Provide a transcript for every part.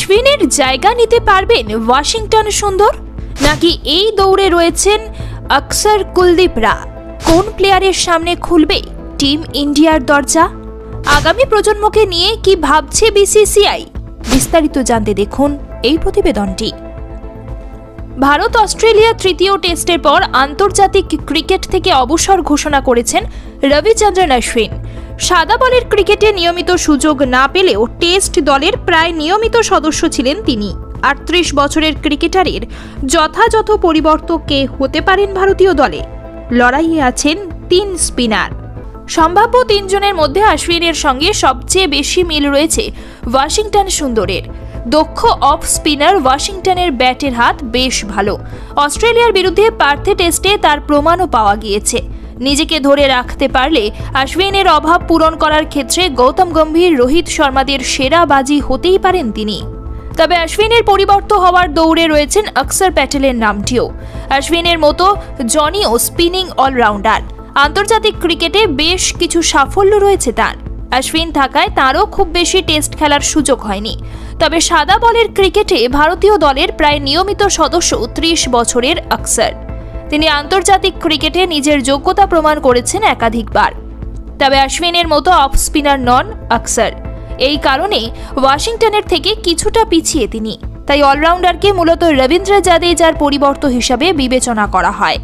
অশ্বিনের জায়গা নিতে পারবেন ওয়াশিংটন সুন্দর? নাকি এই দৌড়ে রয়েছেন অক্সর কুলদীপরা কোন প্লেয়ারের সামনে খুলবে টিম ইন্ডিয়ার দরজা? আগামী প্রজন্মকে নিয়ে কি ভাবছে বিসিসিআই? বিস্তারিত জানতে দেখুন এই প্রতিবেদনটি। ভারত অস্ট্রেলিয়া তৃতীয় টেস্টের পর আন্তর্জাতিক ক্রিকেট থেকে অবসর ঘোষণা করেছেন রবিচন্দ্রন অশ্বিন। সাদা বলের ক্রিকেটে নিয়মিত সুযোগ না পেলেও টেস্ট দলের প্রায় নিয়মিত সদস্য ছিলেন তিনি। আটত্রিশ বছরের ক্রিকেটারের যথাযথ পরিবর্তকে হতে পারেন ভারতীয় দলে? লড়াইয়ে আছেন তিন স্পিনার। সম্ভাব্য তিনজনের মধ্যে আশ্বিনের সঙ্গে সবচেয়ে বেশি মিল রয়েছে ওয়াশিংটন সুন্দরের। দক্ষ অফ স্পিনার ওয়াশিংটনের ব্যাটের হাত বেশ ভালো। অস্ট্রেলিয়ার বিরুদ্ধে পার্থে টেস্টে তার প্রমাণও পাওয়া গিয়েছে। নিজেকে ধরে রাখতে পারলে অশ্বিনের অভাব পূরণ করার ক্ষেত্রে গৌতম গম্ভীর, রোহিত শর্মাদের সেরা বাজি হতেই পারেন তিনি। তবে অশ্বিনের পরিবর্ত হওয়ার দৌড়ে রয়েছেন অক্সর প্যাটেলের নামটিও। অশ্বিনের মতো জনিও স্পিনিং অলরাউন্ডার। আন্তর্জাতিক ক্রিকেটে বেশ কিছু সাফল্য রয়েছে তার। অশ্বিন থাকায় তারও খুব বেশি টেস্ট খেলার সুযোগ হয়নি। তবে সাদা বলের ক্রিকেটে ভারতীয় দলের প্রায় নিয়মিত সদস্য ত্রিশ বছরের অক্সর তিনি আন্তর্জাতিক ক্রিকেটে নিজের যোগ্যতা প্রমাণ করেছেন একাধিকবার। তবে অশ্বিনের মতো অফ স্পিনার নন অক্সর এই কারণে ওয়াশিংটনের থেকে কিছুটা পিছিয়ে তিনি। তাই অলরাউন্ডারকে মূলত রবীন্দ্র জাদেজার পরিবর্ত হিসাবে বিবেচনা করা হয়।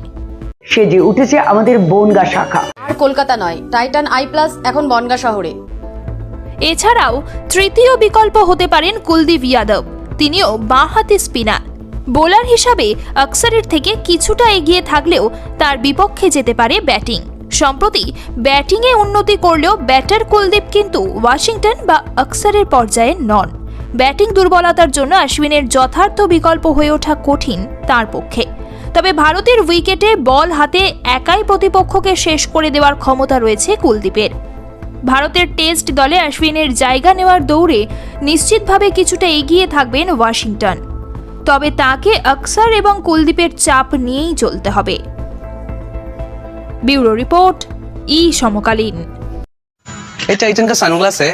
সেজে উঠেছে আমাদের বনগা শাখা। আর কলকাতা নয় টাইটান আই প্লাস এখন বনগা শহরে। এছাড়াও তৃতীয় বিকল্প হতে পারেন কুলদীপ যাদব। তিনিও বাঁহাতি স্পিনার বোলার হিসাবে অক্সরের থেকে কিছুটা এগিয়ে থাকলেও তার বিপক্ষে যেতে পারে ব্যাটিং। সম্প্রতি ব্যাটিংয়ে উন্নতি করলেও ব্যাটার কুলদীপ কিন্তু ওয়াশিংটন বা অক্সরের পর্যায়ে নন। ব্যাটিং দুর্বলতার জন্য অশ্বিনের যথার্থ বিকল্প হয়ে ওঠা কঠিন তার পক্ষে। তবে ভারতের উইকেটে বল হাতে একাই প্রতিপক্ষকে শেষ করে দেওয়ার ক্ষমতা রয়েছে কুলদীপের। ভারতের টেস্ট দলে অশ্বিনের জায়গা নেওয়ার দৌড়ে নিশ্চিতভাবে কিছুটা এগিয়ে থাকবেন ওয়াশিংটন। তবে তাকে অক্সর এবং কুলদীপের চাপ নিয়েই চলতে হবে ব্যুরো রিপোর্ট ই সমকালীন ये टाइटन का सनग्लास है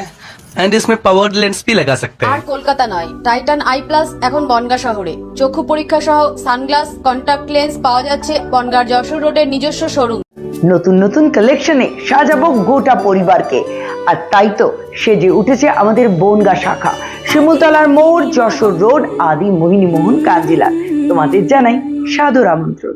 एंड इसमें पावर्ड लेंस भी लगा सकते আর हैं কলকাতা নয় টাইটান আই প্লাস এখন বনগা শহরে চক্ষু পরীক্ষা সহ সানগ্লাস কন্টাক্ট লেন্স পাওয়া যাচ্ছে বনগার যশোর রোডের নিজস্ব শোরুম নতুন নতুন কালেকশনে সাজাবো গোটা পরিবারকে আর তাই তো সে যে উঠেছে আমাদের বনগা শাখা, শিমুলতলার মোড়, যশোর রোড আদি মোহিনী মোহন কাঞ্জিলা তোমাদের জানাই সাদর আমন্ত্রণ।